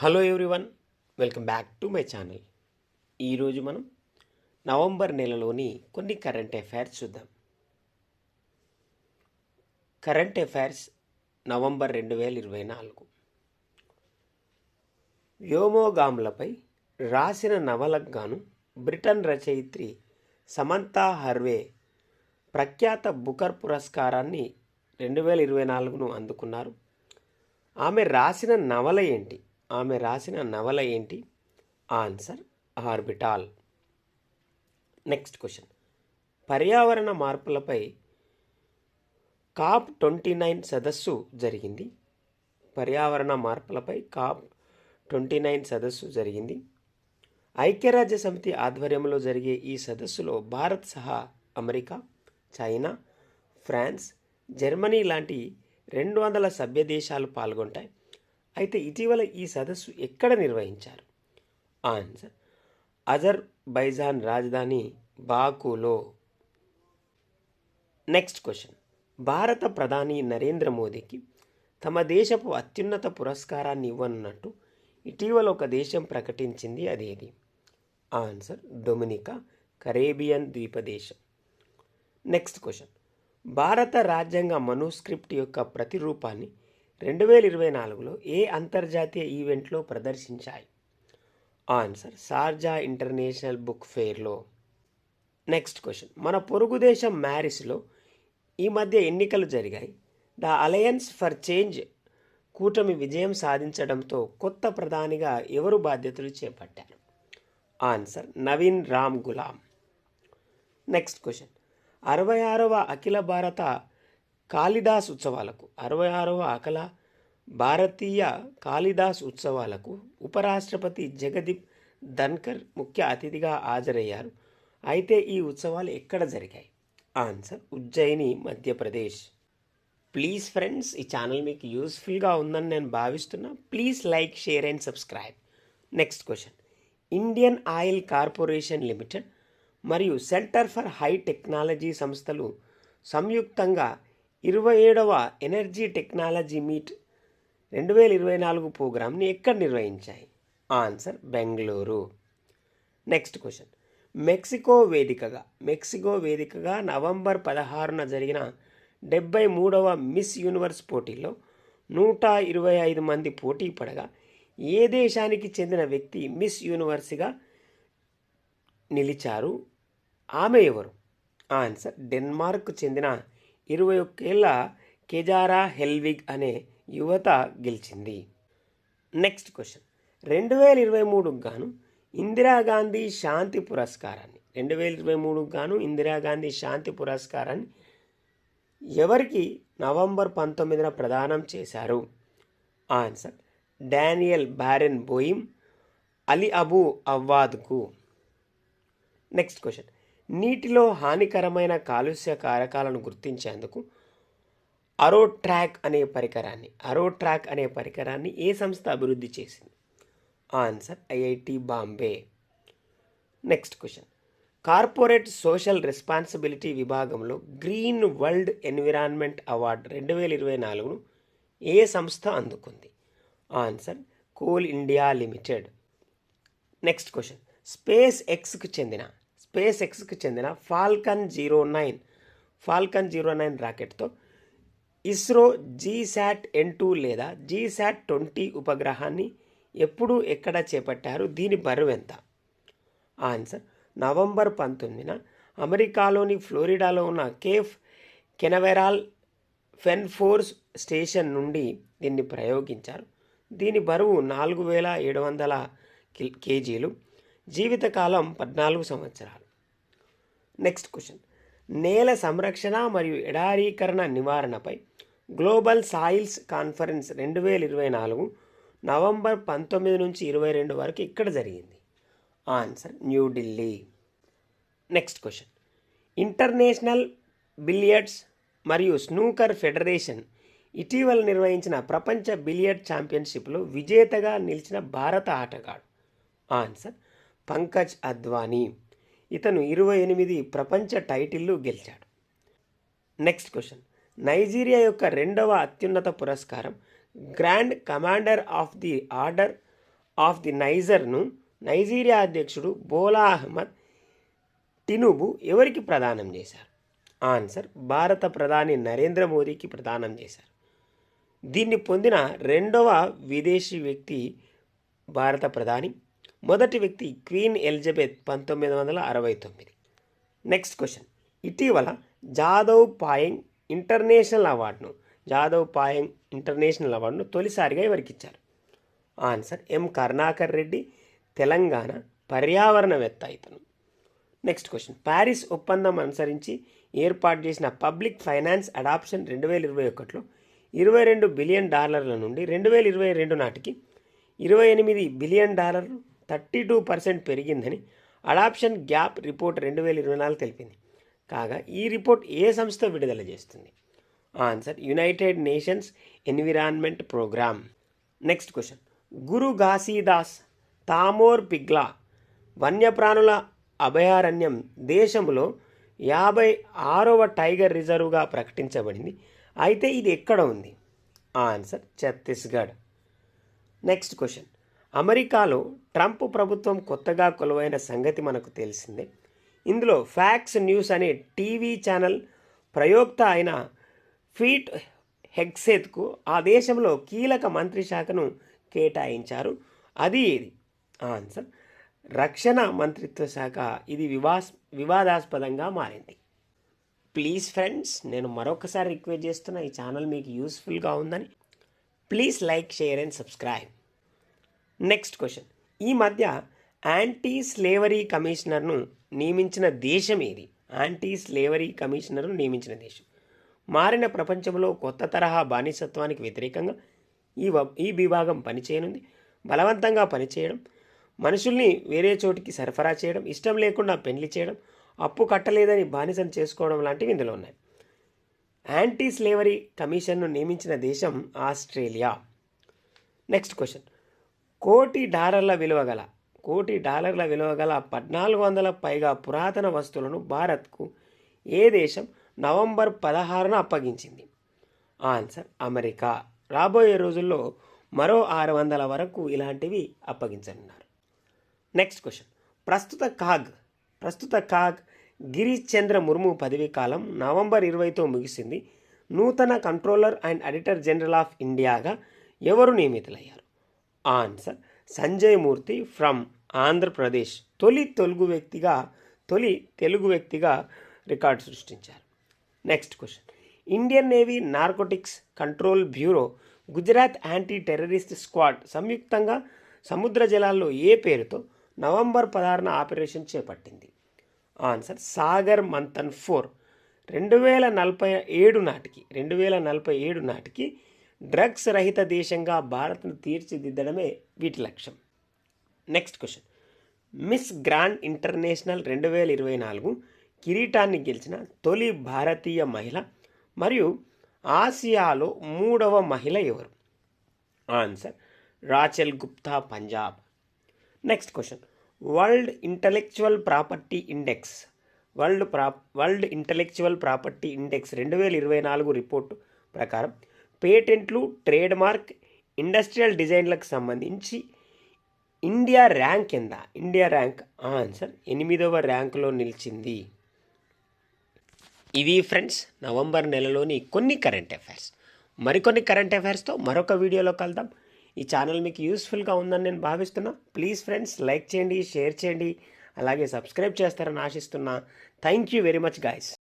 Hello everyone welcome back to my channel ఈరోజు మనం November నెలలోని కొన్ని కరెంట్ అఫైర్స్ చూద్దాం. కరెంట్ అఫైర్స్ నవంబర్ రెండు వేల ఇరవై నాలుగు. వ్యోమోగాములపై రాసిన నవలకు గాను బ్రిటన్ రచయిత్రి సమంతా హర్వే ప్రఖ్యాత బుకర్ పురస్కారాన్ని రెండు వేల ఇరవై నాలుగును అందుకున్నారు. ఆమె రాసిన నవల ఏంటి? ఆమె రాసిన నవల ఏంటి? Answer orbital. Next question. పర్యావరణ మార్పులపై కాప్ ట్వంటీ నైన్ సదస్సు జరిగింది. పర్యావరణ మార్పులపై కాప్ ట్వంటీ నైన్ సదస్సు జరిగింది. ఐక్యరాజ్య సమితి ఆధ్వర్యంలో జరిగే ఈ సదస్సులో భారత్ సహా అమెరికా చైనా ఫ్రాన్స్ జర్మనీ లాంటి రెండు వందల సభ్య దేశాలు పాల్గొంటాయి. అయితే ఇటీవల ఈ సదస్సు ఎక్కడ నిర్వహించారు? ఆన్సర్ అజర్ బైజాన్ రాజధాని బాకులో. నెక్స్ట్ క్వశ్చన్ భారత ప్రధాని నరేంద్ర మోదీకి తమ దేశపు అత్యున్నత పురస్కారాన్ని ఇవ్వనున్నట్టు ఇటీవల ఒక దేశం ప్రకటించింది అదేది? ఆన్సర్ డొమినికా కరేబియన్ ద్వీపదేశం. నెక్స్ట్ క్వశ్చన్ భారత రాజ్యాంగ మనుస్క్రిప్ట్ యొక్క ప్రతిరూపాన్ని రెండు వేల ఇరవై నాలుగులో ఏ అంతర్జాతీయ ఈవెంట్లో ప్రదర్శించాయి? ఆన్సర్ సార్జా ఇంటర్నేషనల్ బుక్ ఫెయిర్లో నెక్స్ట్ క్వశ్చన్. మన పొరుగు దేశం మ్యారిస్లో ఈ మధ్య ఎన్నికలు జరిగాయి. ద అలయన్స్ ఫర్ చేంజ్ కూటమి విజయం సాధించడంతో కొత్త ప్రధానిగా ఎవరు బాధ్యతలు చేపట్టారు? Answer Navin Ramgoolam. Next question. అరవై ఆరవ అఖిల భారత కాళిదాస్ ఉత్సవాలకు అరవై ఆరవ ఆకల భారతీయ కాళిదాస్ ఉత్సవాలకు ఉపరాష్ట్రపతి జగదీప్ ధన్కర్ ముఖ్య అతిథిగా హాజరయ్యారు. అయితే ఈ ఉత్సవాలు ఎక్కడ జరిగాయి? Answer Ujjaini Madhya Pradesh. Please friends ఈ ఛానల్ మీకు యూస్ఫుల్గా ఉందని నేను భావిస్తున్నా. Please like share and subscribe. Next question. Indian oil corporation limited మరియు సెంటర్ ఫర్ హై టెక్నాలజీ సంస్థలు సంయుక్తంగా ఇరవై ఏడవ ఎనర్జీ టెక్నాలజీ మీట్ రెండు వేల ఇరవై నాలుగు ప్రోగ్రామ్ని ఎక్కడ నిర్వహించాయి? Answer Bengaluru. Next question. Mexico వేదికగా మెక్సికో వేదికగా నవంబర్ పదహారున జరిగిన డెబ్బై మూడవ మిస్ యూనివర్స్ పోటీలో నూట ఇరవై ఐదు మంది పోటీ పడగా ఏ దేశానికి చెందిన వ్యక్తి మిస్ యూనివర్స్గా నిలిచారు? ఆమె ఎవరు? ఆన్సర్ డెన్మార్క్ చెందిన ఇరవై ఒక్కేళ్ళ కెజారా హెల్విగ్ అనే యువత గెలిచింది. Next question. రెండు వేల ఇరవై మూడుకు గాను ఇందిరాగాంధీ శాంతి పురస్కారాన్ని రెండు వేల ఇరవై మూడుకు గాను ఇందిరాగాంధీ శాంతి పురస్కారాన్ని ఎవరికి నవంబర్ పంతొమ్మిదిన ప్రదానం చేశారు? Answer Daniel Barenboim Ali Abu అవ్వాద్కు. Next question. నీటిలో హానికరమైన కాలుష్య కారకాలను గుర్తించేందుకు అరో ట్రాక్ అనే పరికరాన్ని అరో ట్రాక్ అనే పరికరాన్ని ఏ సంస్థ అభివృద్ధి చేసింది? Answer IIT Bombay. Next question. Corporate social responsibility విభాగంలో గ్రీన్ వరల్డ్ ఎన్విరాన్మెంట్ అవార్డు రెండు వేల ఇరవై నాలుగును ఏ సంస్థ అందుకుంది? Answer Coal India Limited. Next question. Space ఎక్స్కు చెందిన స్పేస్ ఎక్స్కి చెందిన Falcon zero nine Falcon zero nine రాకెట్తో ISRO GSAT N two లేదా జీశాట్ ట్వంటీ ఉపగ్రహాన్ని ఎప్పుడు ఎక్కడ చేపట్టారు? దీని బరువు ఎంత? ఆన్సర్ నవంబర్ పంతొమ్మిదిన అమెరికాలోని ఫ్లోరిడాలో ఉన్న కేఫ్ కెనవెరాల్ ఫెన్ఫోర్స్ స్టేషన్ నుండి దీన్ని ప్రయోగించారు. దీని బరువు నాలుగు వేల ఏడు వందల కేజీలు. జీవితకాలం పద్నాలుగు సంవత్సరాలు. నెక్స్ట్ క్వశ్చన్ నేల సంరక్షణ మరియు ఎడారీకరణ నివారణపై గ్లోబల్ సాయిల్స్ కాన్ఫరెన్స్ రెండు వేల ఇరవై నాలుగు నవంబర్ పంతొమ్మిది నుంచి ఇరవై రెండు వరకు ఇక్కడ జరిగింది. Answer New Delhi next question international billiards మరియు స్నూకర్ ఫెడరేషన్ ఇటీవల నిర్వహించిన ప్రపంచ బిలియర్డ్ ఛాంపియన్షిప్లో విజేతగా నిలిచిన భారత ఆటగాడు. ఆన్సర్ పంకజ్ అద్వానీ ఇతను ఇరవై ఎనిమిది ప్రపంచ టైటిల్లు గెలిచాడు. Next question. నైజీరియా యొక్క రెండవ అత్యున్నత పురస్కారం grand commander of the order of the నైజర్ను Nigeria అధ్యక్షుడు బోలా అహ్మద్ టినుబు ఎవరికి ప్రదానం చేశారు? ఆన్సర్ భారత ప్రధాని నరేంద్ర మోదీకి ప్రదానం చేశారు. దీన్ని పొందిన రెండవ విదేశీ వ్యక్తి భారత ప్రధాని మొదటి వ్యక్తి క్వీన్ ఎలిజబెత్ పంతొమ్మిది వందల అరవై తొమ్మిది. నెక్స్ట్ క్వశ్చన్ ఇటీవల జాదవ్ పాయంగ్ ఇంటర్నేషనల్ అవార్డును జాదవ్ పాయంగ్ ఇంటర్నేషనల్ అవార్డును తొలిసారిగా ఎవరికి ఇచ్చారు ఆన్సర్ ఎం కరుణాకర్ రెడ్డి తెలంగాణ పర్యావరణవేత్త ఇతను నెక్స్ట్ క్వశ్చన్ ప్యారిస్ ఒప్పందం అనుసరించి ఏర్పాటు చేసిన పబ్లిక్ ఫైనాన్స్ అడాప్షన్ రెండు వేల ఇరవై ఒకటిలో ఇరవై రెండు బిలియన్ డాలర్ల నుండి రెండు వేల ఇరవై రెండు నాటికి ఇరవై ఎనిమిది బిలియన్ డాలర్లు థర్టీ టూ పర్సెంట్ పెరిగిందని అడాప్షన్ గ్యాప్ రిపోర్ట్ రెండు వేల ఇరవై నాలుగు తెలిపింది. కాగా ఈ రిపోర్ట్ ఏ సంస్థ విడుదల చేస్తుంది? Answer United Nations environment programme next question Guru Ghasidas Tamor Pingla వన్యప్రాణుల అభయారణ్యం దేశంలో యాభై ఆరవ టైగర్ రిజర్వ్గా ప్రకటించబడింది. అయితే ఇది ఎక్కడ ఉంది? ఆన్సర్ ఛత్తీస్గఢ్. నెక్స్ట్ క్వశ్చన్ అమెరికాలో ట్రంప్ ప్రభుత్వం కొత్తగా కొలువైన సంగతి మనకు తెలిసిందే. ఇందులో ఫ్యాక్స్ న్యూస్ అనే టీవీ ఛానల్ ప్రయోక్త అయిన ఫీట్ హెగ్సేత్కు ఆ దేశంలో కీలక మంత్రి శాఖను కేటాయించారు. అది ఏది? ఆన్సర్ రక్షణ మంత్రిత్వ శాఖ. ఇది వివాస్ వివాదాస్పదంగా మారింది. ప్లీజ్ ఫ్రెండ్స్ నేను మరొకసారి రిక్వెస్ట్ చేస్తున్నా ఈ ఛానల్ మీకు యూస్ఫుల్గా ఉందని. Please like share and subscribe. Next question ఈ మధ్య యాంటీ స్లేవరీ కమిషనర్ను నియమించిన దేశం ఏది? యాంటీ స్లేవరీ కమిషనర్ను నియమించిన దేశం. మారిన ప్రపంచంలో కొత్త తరహా బానిసత్వానికి వ్యతిరేకంగా ఈ ఈ విభాగం పనిచేయనుంది. బలవంతంగా పనిచేయడం మనుషుల్ని వేరే చోటికి సరఫరా చేయడం ఇష్టం లేకుండా పెళ్ళి చేయడం అప్పు కట్టలేదని బానిసం చేసుకోవడం లాంటివి ఇందులో ఉన్నాయి. యాంటీ స్లేవరీ కమిషన్ను నియమించిన దేశం ఆస్ట్రేలియా. నెక్స్ట్ క్వశ్చన్ కోటి డాలర్ల విలువ గల కోటి డాలర్ల విలువ గల పద్నాలుగు వందల పైగా పురాతన వస్తువులను భారత్కు ఏ దేశం నవంబర్ పదహారున అప్పగించింది? Answer America. రాబోయే రోజుల్లో మరో ఆరు వందల వరకు ఇలాంటివి అప్పగించనున్నారు. Next question. ప్రస్తుత కాగ్ ప్రస్తుత కాగ్ గిరీష్ చంద్ర ముర్ము పదవీ కాలం నవంబర్ ఇరవైతో ముగిసింది. నూతన controller and auditor general of ఇండియాగా ఎవరు నియమితులయ్యారు? Answer Sanjay Murthy from Andhra Pradesh. తొలి తెలుగు వ్యక్తిగా తొలి తెలుగు వ్యక్తిగా రికార్డు సృష్టించారు. Next question. Indian navy narcotics control bureau Gujarat anti terrorist squad సంయుక్తంగా సముద్ర జలాల్లో ఏ పేరుతో నవంబర్ పదహారున ఆపరేషన్ చేపట్టింది? Answer Sagar Manthan four. రెండు వేల నలభై ఏడు నాటికి రెండు వేల నలభై ఏడు నాటికి డ్రగ్స్ రహిత దేశంగా భారత్ను తీర్చిదిద్దడమే వీటి లక్ష్యం. Next question Miss Grand International రెండు వేల ఇరవై నాలుగు కిరీటాన్ని గెలిచిన తొలి భారతీయ మహిళ మరియు ఆసియాలో మూడవ మహిళ ఎవరు? Answer Rachel Gupta Punjab next question world intellectual property index world ప్రా వరల్డ్ ఇంటలెక్చువల్ ప్రాపర్టీ ఇండెక్స్ రెండు వేల ఇరవై నాలుగు రిపోర్టు ప్రకారం పేటెంట్లు ట్రేడ్ మార్క్ ఇండస్ట్రియల్ డిజైన్లకు సంబంధించి ఇండియా ర్యాంక్ ఎంత? ఇండియా ర్యాంక్ ఆన్సర్ ఎనిమిదవ ర్యాంకులో నిలిచింది. ఇవి ఫ్రెండ్స్ నవంబర్ నెలలోని కొన్ని కరెంట్ అఫైర్స్. మరికొన్ని కరెంట్ అఫైర్స్తో మరొక వీడియోలో కలుద్దాం. ఈ ఛానల్ మీకు యూస్ఫుల్గా ఉందని నేను భావిస్తున్నా. ప్లీజ్ ఫ్రెండ్స్ లైక్ చేయండి షేర్ చేయండి. అలాగే సబ్స్క్రైబ్ చేస్తారని ఆశిస్తున్నా. Thank you very much guys.